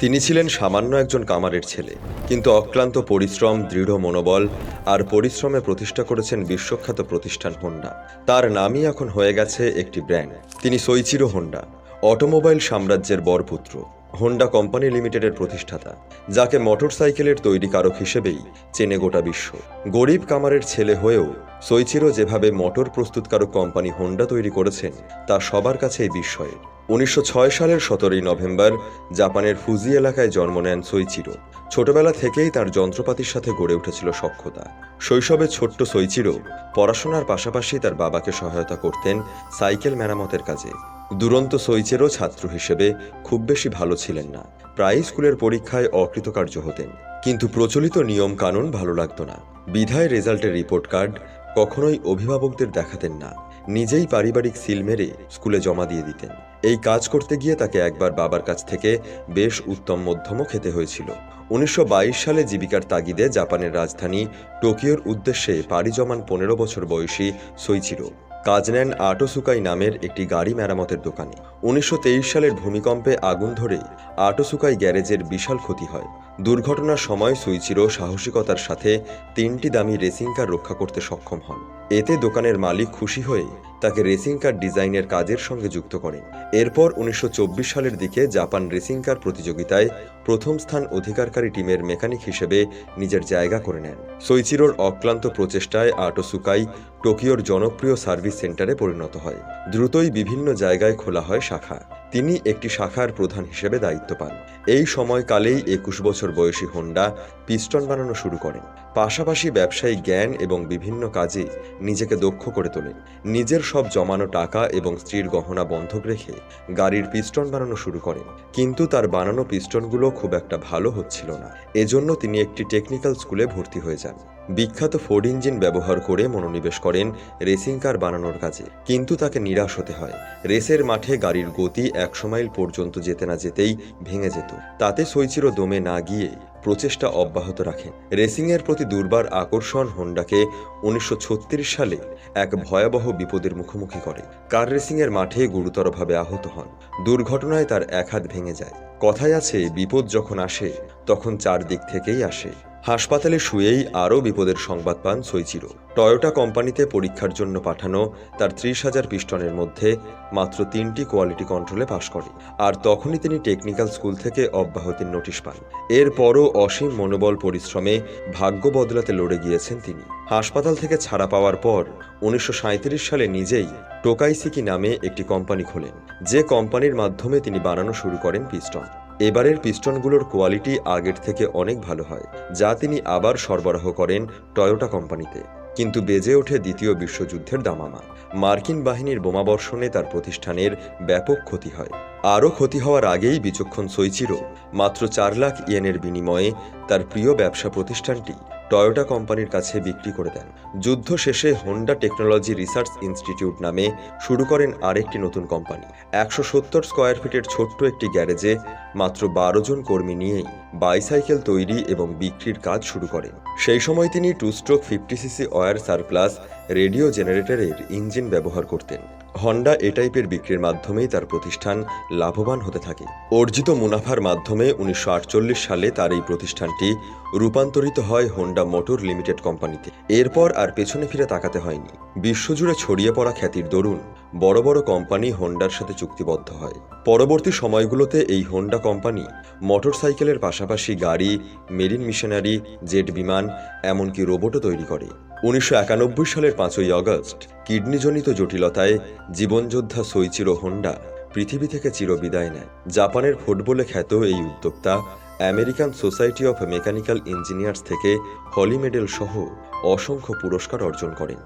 তিনি ছিলেন সামান্য একজন কামারের ছেলে, কিন্তু অক্লান্ত পরিশ্রম, দৃঢ় মনোবল আর পরিশ্রমে প্রতিষ্ঠা করেছেন বিশ্বখ্যাত প্রতিষ্ঠান হোন্ডা তার নামই এখন হয়ে গেছে একটি ব্র্যান্ড তিনি সইচিরো হোন্ডা অটোমোবাইল সাম্রাজ্যের বরপুত্র হোন্ডা কোম্পানি লিমিটেডের প্রতিষ্ঠাতা, যাকে মোটর সাইকেলের মোটরসাইকেলের তৈরিকারক হিসেবেই চেনে গোটা বিশ্ব। গরিব কামারের ছেলে হয়েও সইচিরো যেভাবে মোটর প্রস্তুতকারক কোম্পানি হোন্ডা তৈরি করেছেন, তা সবার কাছেই বিস্ময়ের। উনিশশো ছয় সালের সতেরোই নভেম্বর জাপানের ফুজি এলাকায় জন্ম নেন সইচিরো। ছোটবেলা থেকেই তার যন্ত্রপাতির সাথে গড়ে উঠেছিল সক্ষতা। শৈশবে ছোট্ট সইচিরো পড়াশোনার পাশাপাশি তার বাবাকে সহায়তা করতেন সাইকেল মেরামতের কাজে। দুরন্ত সৈচেরও ছাত্র হিসেবে খুব বেশি ভালো ছিলেন না। প্রায় স্কুলের পরীক্ষায় অকৃতকার্য হতেন। কিন্তু প্রচলিত নিয়ম কানুন ভালো লাগতো না। বিধায় রেজাল্টের রিপোর্ট কার্ড কখনোই অভিভাবকদের দেখাতেন না। নিজেই পারিবারিক সিল মেরে স্কুলে জমা দিয়ে দিতেন। এই কাজ করতে গিয়ে তাকে একবার বাবার কাছ থেকে বেশ উত্তম মধ্যমও খেতে হয়েছিল। উনিশশো বাইশ সালে জীবিকার তাগিদে জাপানের রাজধানী টোকিওর উদ্দেশ্যে পাড়ি জমান পনেরো বছর বয়সী সইচিরো কাজ নেন আটোসুকাই নামের একটি গাড়ি মেরামতের দোকানে। উনিশশো সালের ভূমিকম্পে আগুন ধরে আটোসুকাই গ্যারেজের বিশাল ক্ষতি হয়। দুর্ঘটনার সময় সুইচিরো সাহসিকতার সাথে তিনটি দামি রেসিং কার রক্ষা করতে সক্ষম হন। এতে দোকানের মালিক খুশি হয়ে তাকে রেসিং কার ডিজাইনের কাজের সঙ্গে যুক্ত করেন। এরপর উনিশশো চব্বিশ সালের দিকে জাপান রেসিং কার প্রতিযোগিতায় প্রথম স্থান অধিকারকারী টিমের মেকানিক হিসেবে নিজের জায়গা করে নেন। সইচিরোর অক্লান্ত প্রচেষ্টায় আটোসুকাই টোকিওর জনপ্রিয় সার্ভিস সেন্টারে পরিণত হয়। দ্রুতই বিভিন্ন জায়গায় খোলা হয় শাখা। তিনি একটি শাখার প্রধান হিসেবে দায়িত্ব পান। এই সময়কালেই একুশ বছর বয়সী হোন্ডা পিস্টন বানানো শুরু করেন। পাশাপাশি ব্যবসায়ী জ্ঞান এবং বিভিন্ন কাজে নিজেকে দক্ষ করে তোলেন। নিজের সব জমানো টাকা এবং স্ত্রীর গহনা বন্ধক রেখে গাড়ির পিস্টন বানানো শুরু করেন। কিন্তু তার বানানো পিস্টনগুলো খুব একটা ভালো হচ্ছিল না। এজন্য তিনি একটি টেকনিক্যাল স্কুলে ভর্তি হয়ে যান। বিখ্যাত ফোর্ড ইঞ্জিন ব্যবহার করে মনোনিবেশ করেন রেসিং কার বানানোর কাজে। কিন্তু তাকে নিরাশ হতে হয়। রেসের মাঠে গাড়ির গতি একশো মাইল পর্যন্ত যেতে না যেতেই ভেঙে যেত। তাতে সইচিরো দমে না গিয়ে প্রচেষ্টা অব্যাহত রাখেন। রেসিংয়ের প্রতি দুর্বার আকর্ষণ হোন্ডাকে উনিশশো ছত্রিশ সালে এক ভয়াবহ বিপদের মুখোমুখি করে। কার রেসিংয়ের মাঠে গুরুতরভাবে আহত হন। দুর্ঘটনায় তার এক হাত ভেঙে যায়। কথায় আছে, বিপদ যখন আসে, তখন চারদিক থেকেই আসে। হাসপাতালে শুয়েই আরও বিপদের সংবাদ পান সইচিরো টয়োটা কোম্পানিতে পরীক্ষার জন্য পাঠানো তার ত্রিশ হাজার পিস্টনের মধ্যে মাত্র তিনটি কোয়ালিটি কন্ট্রোলে পাশ করে, আর তখনই তিনি টেকনিক্যাল স্কুল থেকে অব্যাহতির নোটিশ পান। এরপরও অসীম মনোবল পরিশ্রমে ভাগ্য বদলাতে লড়ে গিয়েছেন তিনি। হাসপাতাল থেকে ছাড়া পাওয়ার পর উনিশশো সাঁইত্রিশ সালে নিজেই টোকাইসিকি নামে একটি কোম্পানি খোলেন, যে কোম্পানির মাধ্যমে তিনি বানানো শুরু করেন পিস্টন। এবারের পিস্টনগুলোর কোয়ালিটি আগের থেকে অনেক ভালো হয়, যা তিনি আবার সরবরাহ করেন টয়োটা কোম্পানিতে, কিন্তু বেজে ওঠে দ্বিতীয় বিশ্বযুদ্ধের দামামা। মার্কিন বাহিনীর বোমাবর্ষণে তার প্রতিষ্ঠানের ব্যাপক ক্ষতি হয়। আরও ক্ষতি হওয়ার আগেই বিচক্ষণ সইচিরো, মাত্র চার লাখ ইয়েনের বিনিময়ে তার প্রিয় ব্যবসা প্রতিষ্ঠানটি টয়োটা কোম্পানির কাছে বিক্রি করে দেন। যুদ্ধ শেষে হোন্ডা টেকনোলজি রিসার্চ ইনস্টিটিউট নামে শুরু করেন আরেকটি নতুন কোম্পানি। একশো সত্তর স্কোয়ার ফিটের ছোট্ট একটি গ্যারেজে মাত্র বারো জন কর্মী নিয়েই বাইসাইকেল তৈরি এবং বিক্রির কাজ শুরু করেন। সেই সময় তিনি two stroke fifty CC war surplus radio জেনারেটরের ইঞ্জিন ব্যবহার করতেন। হন্ডা এ টাইপের বিক্রির মাধ্যমেই তার প্রতিষ্ঠান লাভবান হতে থাকে। অর্জিত মুনাফার মাধ্যমে উনিশশো আটচল্লিশ সালে তার এই প্রতিষ্ঠানটি রূপান্তরিত হয় হোন্ডা মোটর লিমিটেড কোম্পানিতে। এরপর আর পেছনে ফিরে তাকাতে হয়নি। বিশ্বজুড়ে ছড়িয়ে পড়া খ্যাতির দরুন বড় বড় কোম্পানি হোন্ডার সাথে চুক্তিবদ্ধ হয়। পরবর্তী সময়গুলোতে এই হোন্ডা কোম্পানি মোটরসাইকেলের পাশাপাশি গাড়ি, মেরিন মিশনারি, জেট বিমান, এমনকি রোবটও তৈরি করে। উনিশশো একানব্বই সালের পাঁচই অগস্ট, কিডনিজনিত জটিলতায় জীবনযোদ্ধা সৈচিরো হোন্ডা পৃথিবী থেকে চিরবিদায় নেয়। জাপানের ফুটবলে খ্যাত এই উদ্যোক্তা American Society of Mechanical Engineers থেকে হলি মেডেল সহ অসংখ্য পুরস্কার অর্জন করেন।